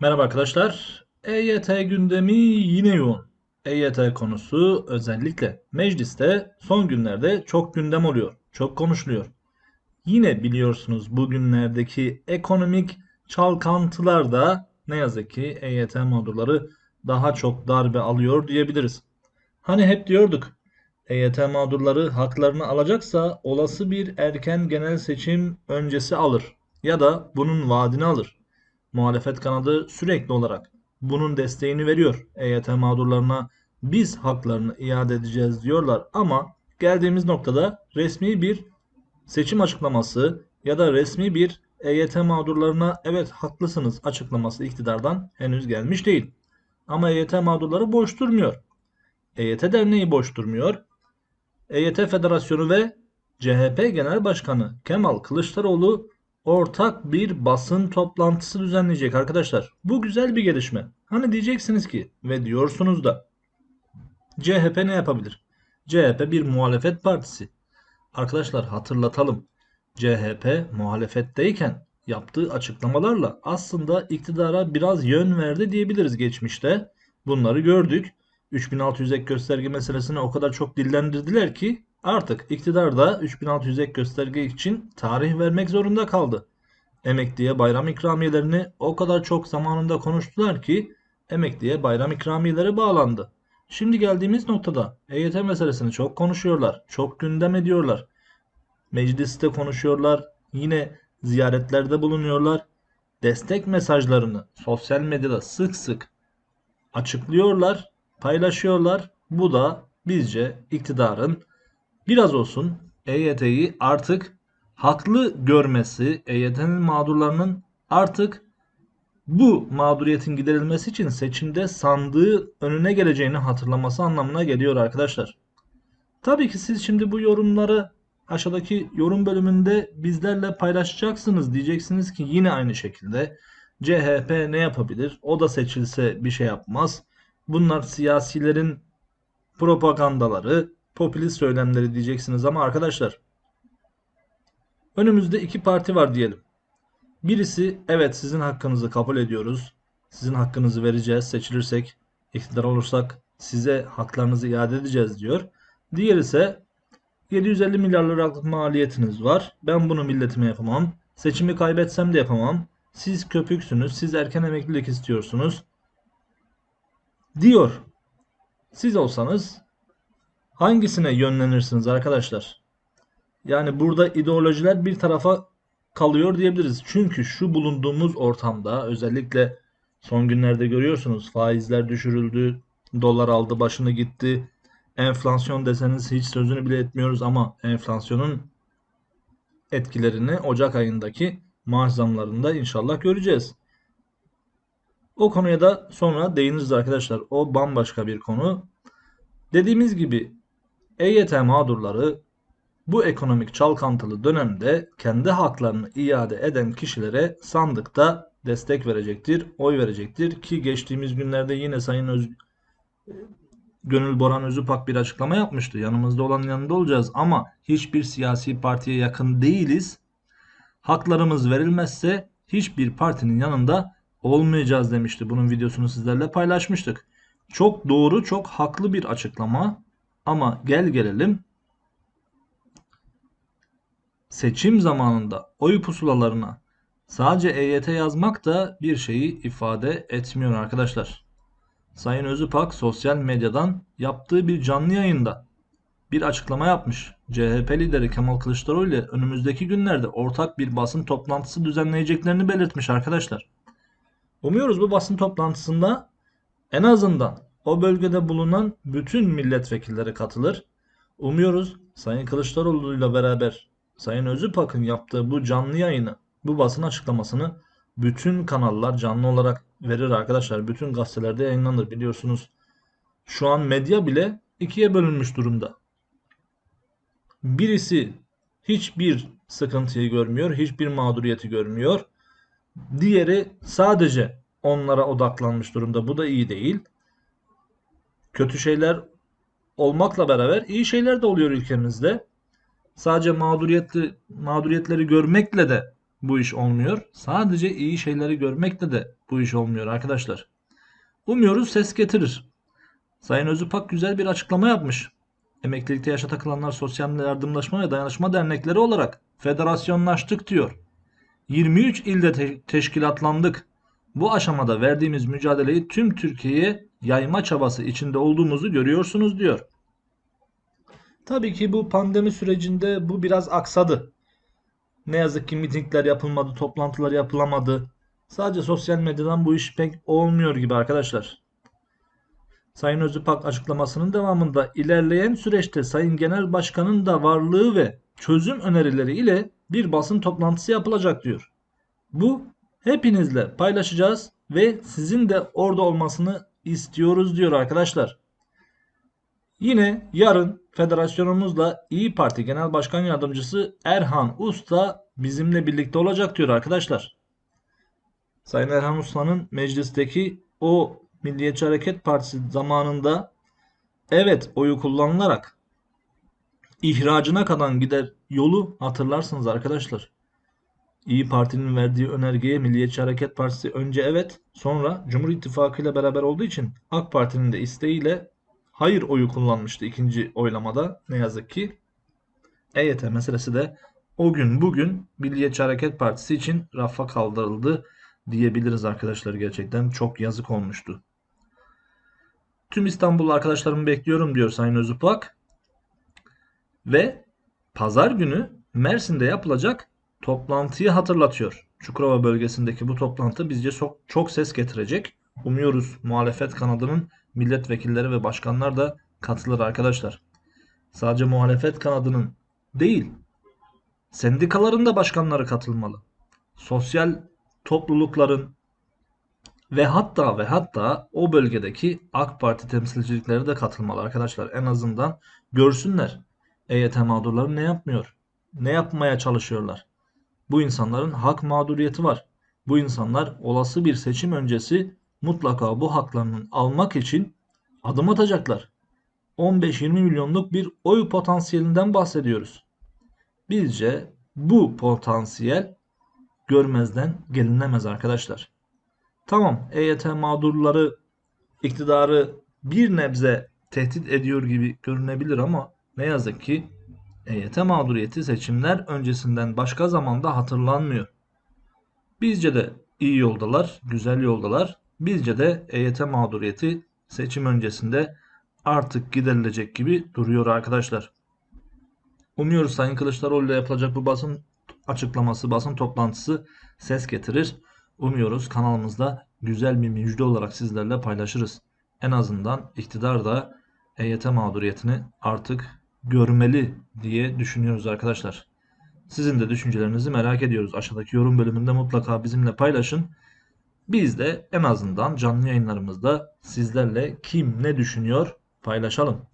Merhaba arkadaşlar. EYT gündemi yine yoğun. EYT konusu özellikle mecliste son günlerde çok gündem oluyor. Çok konuşuluyor. Yine biliyorsunuz bugünlerdeki ekonomik çalkantılar da ne yazık ki EYT mağdurları daha çok darbe alıyor diyebiliriz. Hani hep diyorduk EYT mağdurları haklarını alacaksa olası bir erken genel seçim öncesi alır ya da bunun vaadini alır. Muhalefet kanadı sürekli olarak bunun desteğini veriyor. EYT mağdurlarına biz haklarını iade edeceğiz diyorlar ama geldiğimiz noktada resmi bir seçim açıklaması ya da resmi bir EYT mağdurlarına evet haklısınız açıklaması iktidardan henüz gelmiş değil. Ama EYT mağdurları boş durmuyor. EYT Derneği boş durmuyor. EYT Federasyonu ve CHP Genel Başkanı Kemal Kılıçdaroğlu ortak bir basın toplantısı düzenleyecek arkadaşlar. Bu güzel bir gelişme. Hani diyeceksiniz ki ve diyorsunuz da CHP ne yapabilir? CHP bir muhalefet partisi. Arkadaşlar hatırlatalım. CHP muhalefetteyken yaptığı açıklamalarla aslında iktidara biraz yön verdi diyebiliriz geçmişte. Bunları gördük. 3600 ek gösterge meselesini o kadar çok dillendirdiler ki artık iktidar da 3600 ek gösterge için tarih vermek zorunda kaldı. Emekliye bayram ikramiyelerini o kadar çok zamanında konuştular ki emekliye bayram ikramiyeleri bağlandı. Şimdi geldiğimiz noktada EYT meselesini çok konuşuyorlar, çok gündem ediyorlar. Mecliste konuşuyorlar, yine ziyaretlerde bulunuyorlar. Destek mesajlarını sosyal medyada sık sık açıklıyorlar, paylaşıyorlar. Bu da bizce iktidarın biraz olsun EYT'yi artık haklı görmesi, EYT'nin mağdurlarının artık bu mağduriyetin giderilmesi için seçimde sandığı önüne geleceğini hatırlaması anlamına geliyor arkadaşlar. Tabii ki siz şimdi bu yorumları aşağıdaki yorum bölümünde bizlerle paylaşacaksınız. Diyeceksiniz ki yine aynı şekilde CHP ne yapabilir? O da seçilse bir şey yapmaz. Bunlar siyasilerin propagandaları, popülist söylemleri diyeceksiniz ama arkadaşlar önümüzde iki parti var diyelim. Birisi evet sizin hakkınızı kabul ediyoruz. Sizin hakkınızı vereceğiz seçilirsek, iktidar olursak size haklarınızı iade edeceğiz diyor. Diğer ise 750 milyar liralık maliyetiniz var. Ben bunu milletime yapamam. Seçimi kaybetsem de yapamam. Siz köpüksünüz. Siz erken emeklilik istiyorsunuz. Diyor. Siz olsanız hangisine yönlenirsiniz arkadaşlar? Yani burada ideolojiler bir tarafa kalıyor diyebiliriz. Çünkü şu bulunduğumuz ortamda özellikle son günlerde görüyorsunuz faizler düşürüldü, dolar aldı başını gitti. Enflasyon deseniz hiç sözünü bile etmiyoruz ama enflasyonun etkilerini Ocak ayındaki maaş zamlarında inşallah göreceğiz. O konuya da sonra değiniriz arkadaşlar. O bambaşka bir konu. Dediğimiz gibi EYT mağdurları bu ekonomik çalkantılı dönemde kendi haklarını iade eden kişilere sandıkta destek verecektir, oy verecektir ki geçtiğimiz günlerde yine Sayın Öz Gönül Boran Özüpak bir açıklama yapmıştı. Yanımızda olan yanında olacağız ama hiçbir siyasi partiye yakın değiliz. Haklarımız verilmezse hiçbir partinin yanında olmayacağız demişti. Bunun videosunu sizlerle paylaşmıştık. Çok doğru, çok haklı bir açıklama. Ama gel gelelim seçim zamanında oy pusulalarına sadece EYT yazmak da bir şeyi ifade etmiyor arkadaşlar. Sayın Özüpak sosyal medyadan yaptığı bir canlı yayında bir açıklama yapmış. CHP lideri Kemal Kılıçdaroğlu ile önümüzdeki günlerde ortak bir basın toplantısı düzenleyeceklerini belirtmiş arkadaşlar. Umuyoruz bu basın toplantısında en azından o bölgede bulunan bütün milletvekilleri katılır. Umuyoruz Sayın Kılıçdaroğlu ile beraber Sayın Özüpak'ın yaptığı bu canlı yayını, bu basın açıklamasını bütün kanallar canlı olarak verir arkadaşlar. Bütün gazetelerde yayınlanır biliyorsunuz. Şu an medya bile ikiye bölünmüş durumda. Birisi hiçbir sıkıntıyı görmüyor, hiçbir mağduriyeti görmüyor. Diğeri sadece onlara odaklanmış durumda. Bu da iyi değil. Kötü şeyler olmakla beraber iyi şeyler de oluyor ülkemizde sadece mağduriyetli mağduriyetleri görmekle de bu iş olmuyor. Sadece iyi şeyleri görmekle de bu iş olmuyor arkadaşlar. Umuyoruz ses getirir. Sayın Özüpak güzel bir açıklama yapmış. Emeklilikte yaşa takılanlar Sosyal Yardımlaşma ve Dayanışma Dernekleri olarak federasyonlaştık diyor. 23 ilde te- teşkilatlandık. Bu aşamada verdiğimiz mücadeleyi tüm Türkiye'ye yayma çabası içinde olduğumuzu görüyorsunuz diyor. Tabii ki bu pandemi sürecinde bu biraz aksadı. Ne yazık ki mitingler yapılmadı, toplantılar yapılamadı. Sadece sosyal medyadan bu iş pek olmuyor gibi arkadaşlar. Sayın Özüpak açıklamasının devamında ilerleyen süreçte Sayın Genel Başkan'ın da varlığı ve çözüm önerileri ile bir basın toplantısı yapılacak diyor. Bu hepinizle paylaşacağız ve sizin de orada olmasını istiyoruz diyor arkadaşlar. Yine yarın federasyonumuzla İyi Parti Genel Başkan Yardımcısı Erhan Usta bizimle birlikte olacak diyor arkadaşlar. Sayın Erhan Usta'nın meclisteki o Milliyetçi Hareket Partisi zamanında evet oyu kullanılarak ihracına kadar gider yolu hatırlarsınız arkadaşlar. İyi Parti'nin verdiği önergeye Milliyetçi Hareket Partisi önce evet sonra Cumhur İttifakı ile beraber olduğu için AK Parti'nin de isteğiyle hayır oyu kullanmıştı ikinci oylamada ne yazık ki. EYT meselesi de o gün bugün Milliyetçi Hareket Partisi için rafa kaldırıldı diyebiliriz arkadaşlar gerçekten çok yazık olmuştu. Tüm İstanbullu arkadaşlarımı bekliyorum diyor Sayın Özüpak. Ve pazar günü Mersin'de yapılacak toplantıyı hatırlatıyor. Çukurova bölgesindeki bu toplantı bizce çok, çok ses getirecek. Umuyoruz muhalefet kanadının milletvekilleri ve başkanlar da katılır arkadaşlar. Sadece muhalefet kanadının değil, sendikaların da başkanları katılmalı. Sosyal toplulukların ve hatta ve hatta o bölgedeki AK Parti temsilcilikleri de katılmalı arkadaşlar. En azından görsünler EYT mağdurları ne yapmıyor, ne yapmaya çalışıyorlar. Bu insanların hak mağduriyeti var. Bu insanlar olası bir seçim öncesi mutlaka bu haklarını almak için adım atacaklar. 15-20 milyonluk bir oy potansiyelinden bahsediyoruz. Bizce bu potansiyel görmezden gelinemez arkadaşlar. Tamam EYT mağdurları iktidarı bir nebze tehdit ediyor gibi görünebilir ama ne yazık ki EYT mağduriyeti seçimler öncesinden başka zamanda hatırlanmıyor. Bizce de iyi yoldalar, güzel yoldalar. Bizce de EYT mağduriyeti seçim öncesinde artık giderilecek gibi duruyor arkadaşlar. Umuyoruz Sayın Kılıçdaroğlu ile yapılacak bu basın açıklaması, basın toplantısı ses getirir. Umuyoruz kanalımızda güzel bir müjde olarak sizlerle paylaşırız. En azından iktidar da EYT mağduriyetini artık görmeli diye düşünüyoruz arkadaşlar. Sizin de düşüncelerinizi merak ediyoruz. Aşağıdaki yorum bölümünde mutlaka bizimle paylaşın. Biz de en azından canlı yayınlarımızda sizlerle kim ne düşünüyor paylaşalım.